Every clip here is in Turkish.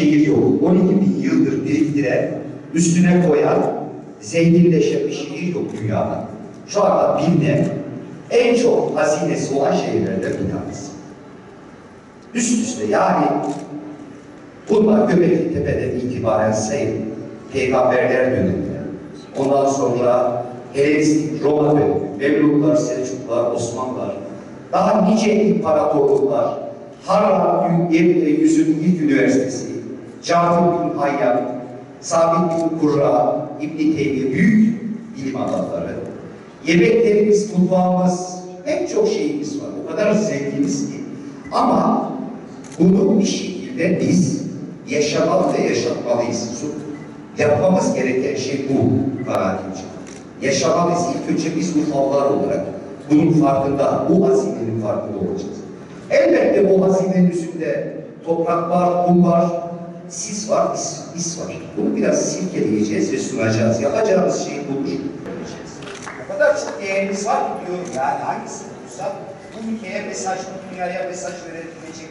şehir yok. 12 bin yıldır biriktiren, üstüne koyan, zenginleşen bir şehir yok dünyada. Şu anda bilinen en çok hazinesi olan şehirlerden bir tanesi. Üst üste yani bunlar Göbekli Tepe'den itibaren sayın peygamberler döneminde. Ondan sonra Helenistik Roma dönemi, Memluklar, Selçuklular, Osmanlılar, daha nice imparatorluklar, Harran Yüzün İlk Üniversitesi, Cafir bin Hayyan, Sabit bin Kurra, İbn-i Teymiye büyük bilim adamları. Yemeklerimiz, mutfağımız, pek çok şeyimiz var. O kadar zenginiz ki. Ama bunu bir şekilde biz yaşamalı ve yaşatmalıyız. Yapmamız gereken şey bu kanaatimce. Yaşamalıyız. İlk önce biz Urfalılar olarak bunun farkında, bu hazinenin farkında olacağız. Elbette bu hazinenin üstünde toprak var, kum var, sis var, is, is var. Bunu biraz silkeleyeceğiz ve sunacağız. Yapacağımız şey budur. O kadar çok değerimiz var ki diyorum yani hangisini bulursak bu ülkeye mesaj, bu dünyaya mesaj verebilecek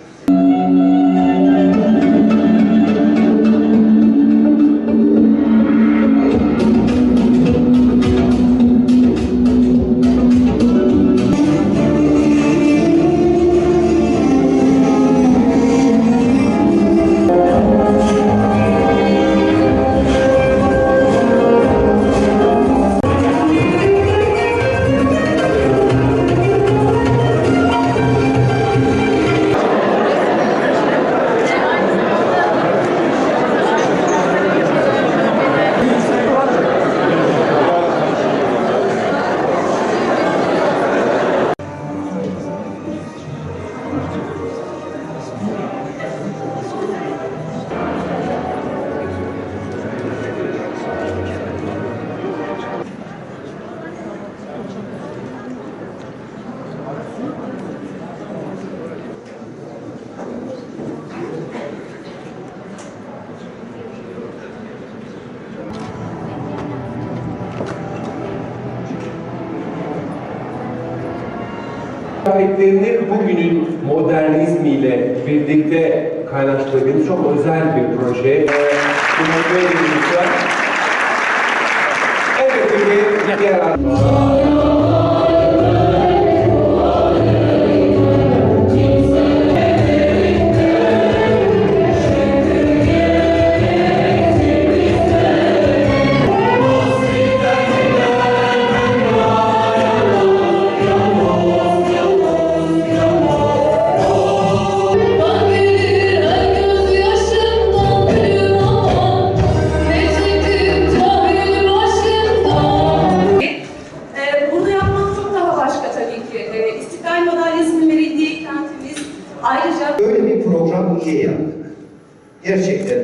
Kıyafetlerini bugünün modernizmiyle birlikte kaynaştırdığımız çok özel bir proje. Ee, Evet, diğer ayrıca Böyle bir program niye yaptık? Gerçekten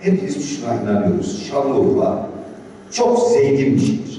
hepimiz şuna inanıyoruz. Şanlıurfa çok zengin bir şehir.